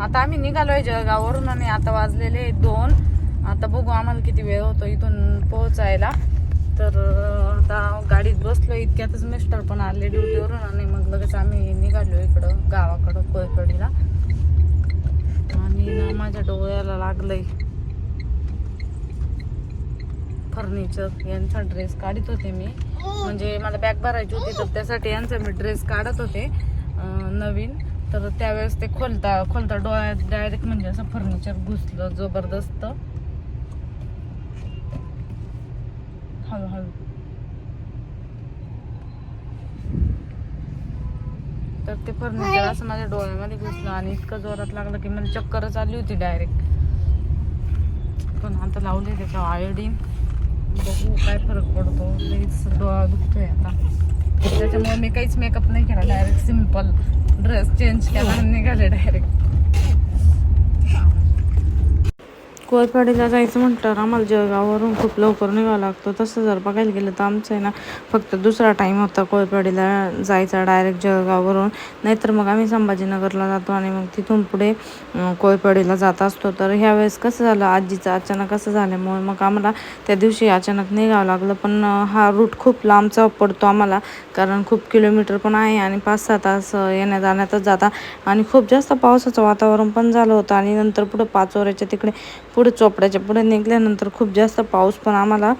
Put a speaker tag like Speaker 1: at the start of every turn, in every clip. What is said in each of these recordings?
Speaker 1: आता आम्ही निघालोय जळगाववरून आणि आता वाजलेले दोन. आता बघू आम्हाला किती वेळ होतो इथून पोहोचायला. तर आता गाडीत बसलो इतक्यातच मिस्टर पण आले ड्युटीवरून आणि मग लगेच आम्ही निघालो इकडं गावाकडं कोयकडीला आणि ना माझ्या डोळ्याला लागलंय. फर्निचर यांचा ड्रेस काढत होते मी. म्हणजे मला बॅग भरायची होती तर त्यासाठी यांचा मी ड्रेस काढत होते नवीन. तर त्यावेळेस ते खोलता खोलता डोळ्यात डायरेक्ट म्हणजे असं फर्निचर घुसलं जबरदस्त. हळूहळू. तर ते फर्निचर असं माझ्या डोळ्यामध्ये घुसलं आणि इतकं जोरात लागलं की मला चक्करच आली होती डायरेक्ट पण आता लावले त्याच्यावर आयोडीन बघू काय फरक पडतो. लगेच डोळा दुखतोय आता. त्याच्यामुळे मी काहीच मेकअप नाही केला. डायरेक्ट सिंपल ड्रेस चेंज केला आणि निघाले डायरेक्ट कोयपाडीला जायचं म्हटलं आम्हाला जळगाववरून खूप लवकर निघावं लागतं. तसं जर बघायला गेलं तर आमचं आहे ना फक्त दुसरा टाईम होता कोयपाडीला जायचा डायरेक्ट जळगाववरून. नाहीतर मग आम्ही संभाजीनगरला जातो आणि मग तिथून पुढे कोरफाडीला कोयपाडीला जात असतो. तर ह्यावेळेस कसं झालं आजीचं अचानक असं झाल्यामुळे मग आम्हाला त्या दिवशी अचानक निघावं लागलं. पण हा रूट खूप लांबचा पडतो आम्हाला कारण खूप किलोमीटर पण आहे आणि पाच सहा तास येण्या जाण्यातच जाता. आणि खूप जास्त पावसाचं वातावरण पण झालं होतं आणि नंतर पुढं पाचोऱ्याच्या तिकडे पुढे चोपड्याच्या पुढे निघाल्यानंतर खूप जास्त पाऊस पण आम्हाला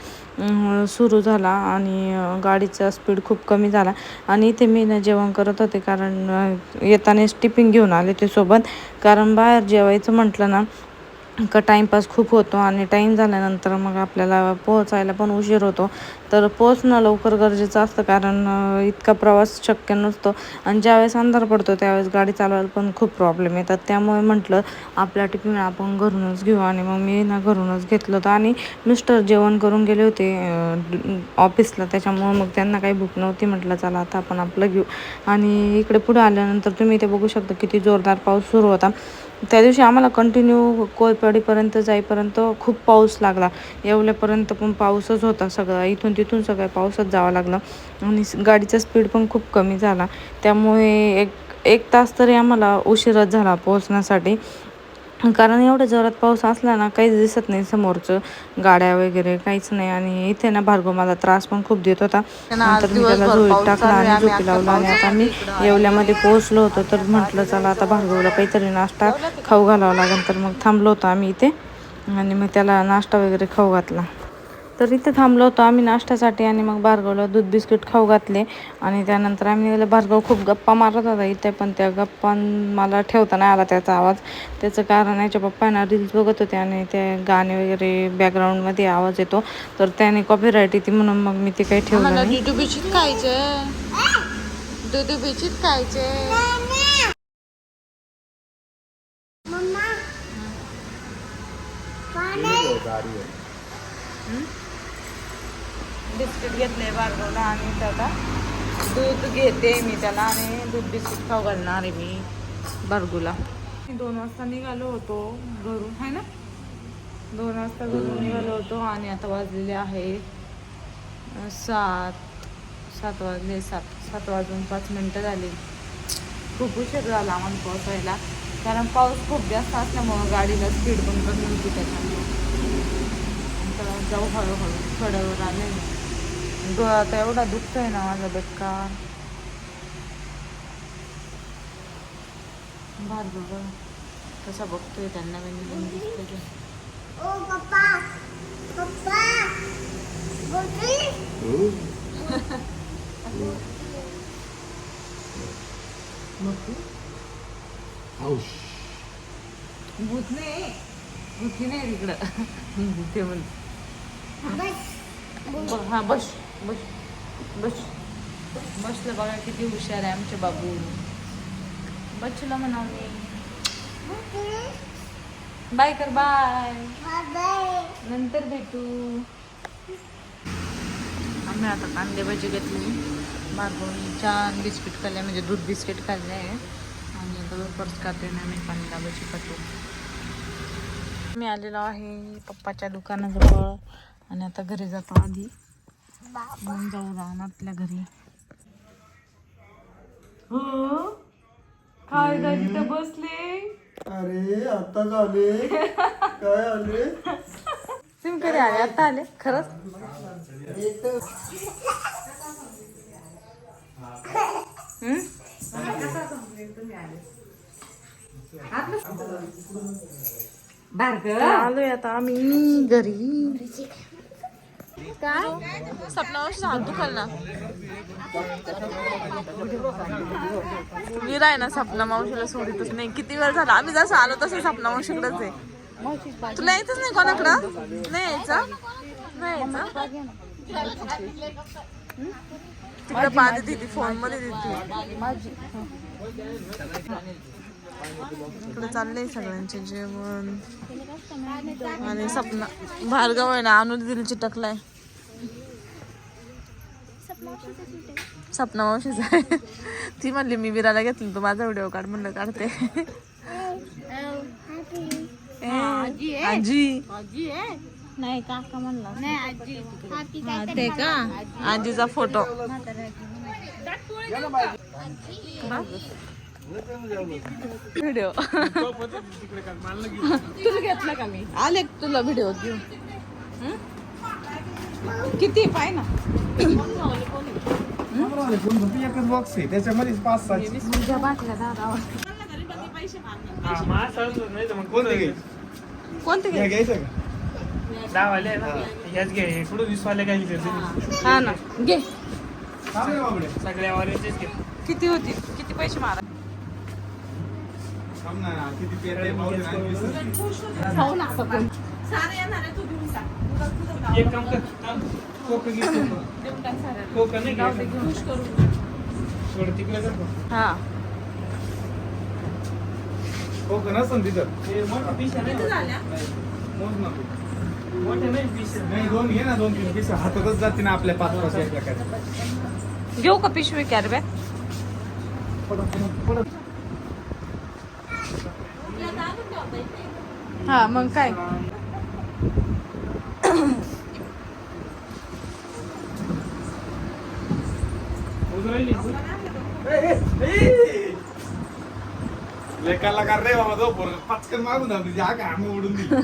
Speaker 1: सुरू झाला आणि गाडीचा स्पीड खूप कमी झाला. आणि इथे मी ना जेवण करत होते कारण येताना येतानाच टिफिन घेऊन आले ते सोबत. कारण बाहेर जेवायचं म्हटलं ना का टाईमपास खूप होतो आणि टाईम झाल्यानंतर मग आपल्याला पोहोचायला पण उशीर होतो. तर पोहोचणं लवकर गरजेचं असतं कारण इतका प्रवास शक्य नसतो. आणि ज्यावेळेस अंधार पडतो त्यावेळेस गाडी चालवायला पण खूप प्रॉब्लेम येतात. त्यामुळे म्हटलं आपला टिफिन आपण घरूनच घेऊ. आणि मग मी ना घरूनच घेतलं होतं. आणि मिस्टर जेवण करून गेले होते ऑफिसला त्याच्यामुळे मग त्यांना काही भूक नव्हती. म्हटलं चला आता आपण आपलं घेऊ. आणि इकडे पुढे आल्यानंतर तुम्ही इथे बघू शकता किती जोरदार पाऊस सुरू होता. त्या दिवशी आम्हाला कंटिन्यू कोयपाडीपर्यंत जाईपर्यंत खूप पाऊस लागला. येवल्यापर्यंत पण पाऊसच होता सगळा. इथून तिथून सगळं पावसात जावं लागलं. आणि गाडीचा स्पीड पण खूप कमी झाला. त्यामुळे एक एक तास तरी आम्हाला उशीरच झाला पोहोचण्यासाठी. कारण एवढ्या जोरात पाऊस असला ना काहीच दिसत नाही समोरचं. गाड्या वगैरे काहीच नाही आणि इथे ना भार्गव मला त्रास पण खूप देत होता. नंतर मी त्याला झोळीत टाकला आणि झोपी लावला आणि आता मी येवल्यामध्ये पोहोचलो होतो तर म्हटलं चला आता भार्गवला काहीतरी नाश्ता खाऊ घालावा लागेल तर मग थांबलो होतो आम्ही इथे. आणि मग त्याला नाश्ता वगैरे खाऊ घातला. तर इथे थांबलो होतो आम्ही नाश्त्यासाठी आणि मग भार्गवला दूध बिस्किट खाऊ घातले. आणि त्यानंतर आम्ही निघालो भार्गव खूप गप्पा मारत होता इथे पण त्या गप्पा मला ठेवता नाही आला त्याचा आवाज. त्याचं कारण याच्या पप्पांना रील्स बघत होते आणि ते गाणे वगैरे बॅकग्राऊंडमध्ये आवाज येतो. तर त्याने कॉपीराईट येते म्हणून मग मी ते काही ठेवलं नाही.
Speaker 2: दुधू बिचित खायचे. दुधू बिचित खायचे.
Speaker 1: बिस्किट घेतले बाजूला आणि त्याला दूध घेते मी त्याला आणि दूध बिस्किट खाऊ घालणार आहे मी भार्गूला दोन वाजता निघालो होतो घरून आहे ना? दोन वाजता घरून निघालो होतो आणि आता वाजलेले आहे सात सात वाजले सात सात वाजून पाच मिनटं झाली. खूप उशीर झाला आम्हाला पोहोचायला कारण पाऊस खूप जास्त असल्यामुळं गाडीला स्पीड पण कमी होती त्याच्यामुळे. जाऊ हळूहळू थोड्यावर आले डोळा आता एवढा दुखतोय ना माझा बेकार. बघ कसा बघतोय त्यांना मी नवीन दिसते ते. भूत नाही. भूती नाही तिकडं. भूते म्हण ब- हा बस बस बस. बसलं बघा किती हुशार आहे आमचे बाबू. बसला म्हणा मी. बाय कर बाय. नंतर भेटू. आम्ही आता कांदे भाजी घेतली. मागून छान बिस्किट खाल्ले म्हणजे दूध बिस्किट खाल्ले. आहे आणि आता परत खाते ना मी कांदा भाजी खातो. मी आलेलो आहे पप्पाच्या दुकानाजवळ. आणि आता घरी जातो आधी. मग जाऊ रानातल्या घरी. हो? काय तिथं बसले.
Speaker 3: अरे आता झाले. काय आले?
Speaker 1: तुम्ही कधी आले आता आले खरंच? हम्म? आलोय आता आम्ही घरी.
Speaker 2: सपना सांग तू खाल ना? मीरा आहे ना सपना मावशीला सोडितच नाही. किती वेळ झाला? आम्ही जसं आलो तसं सपना मावशीकडेच आहे. तुला यायचंच नाही कोणाकडं? नाही यायचं? नाही यायचं? तिकडे पाहते दिली फोनमध्ये देते इकडे चाललंय सगळ्यांचे जेवण. आणि सपना भार्गव आहे ना आणून दिल चिटकलाय. सपना मावशीच आहे. ती म्हणली मी विराला घेतली तू माझा व्हिडिओ काढ म्हणलं काढते. आजी
Speaker 1: नाही काका म्हणला.
Speaker 2: हा, ते का? आजीचा फोटो. व्हिडिओ तुला घेतला का मी? आले तुला व्हिडिओ? किती? पाय ना.
Speaker 3: एकच बॉक्स आहे त्याच्यामध्ये पाच सहा कोणते घे
Speaker 2: कोणते घे
Speaker 3: घ्यायचं. का
Speaker 4: दहावाले आहे ना याच घे कुठं वीसवाले काय विचारते
Speaker 1: हा ना घे
Speaker 3: चालेल बाबडे
Speaker 4: सगळ्या ऑरेंजेस घे
Speaker 2: किती होती किती पैसे मारा
Speaker 3: थांब ना किती पेट आहे पाहू दे ना, वीस.
Speaker 4: एक काम कर थांब. कोकं घे कोकं. कोकं नाही तिकडे कर बघ.
Speaker 2: हा
Speaker 3: हो का नसन तिथं
Speaker 4: हे मोठं piece आहे ना.
Speaker 3: मोज ना तू.
Speaker 4: मोठं नाही piece आहे.
Speaker 3: नाही दोन घे ना दोन तीन पीस हातातच जाते ना आपल्या पाच पाच एक प्रकारे
Speaker 2: घेऊ का पिशवी कॅरी बॅग हा मग काय
Speaker 3: लेकाला कर रे बाबा तो पोरगा पटकन मागून आम्ही उडून दिली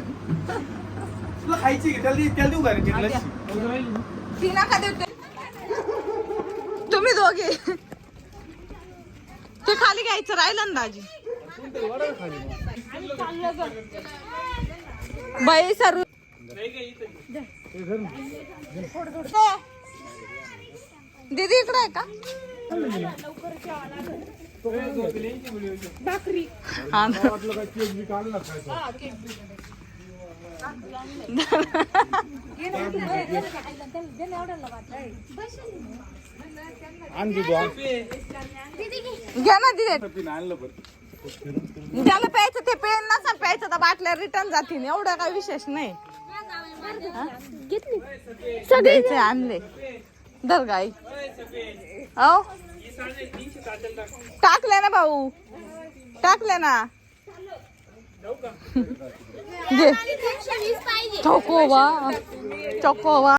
Speaker 3: तुला खायची की? त्याला दे- त्याला देऊ का रे तिथलं
Speaker 4: उजळं राहिली.
Speaker 2: ती. नका देते तुम्ही दोघे. ते खाली घ्यायचं राहिलं ना दाजी. बाई सर दीदी इकडे आहे का? हा. ना. घ्या ना दिदे.
Speaker 3: पण
Speaker 2: ज्याला प्यायचं ते पेन नसा प्यायचं तर बाटल्या रिटर्न जातील. एवढं काही विशेष नाही. सगळेचे आणले. धर गाई. हो टाकले ना भाऊ. टाकले ना. घे. चोकोवा चोकोवा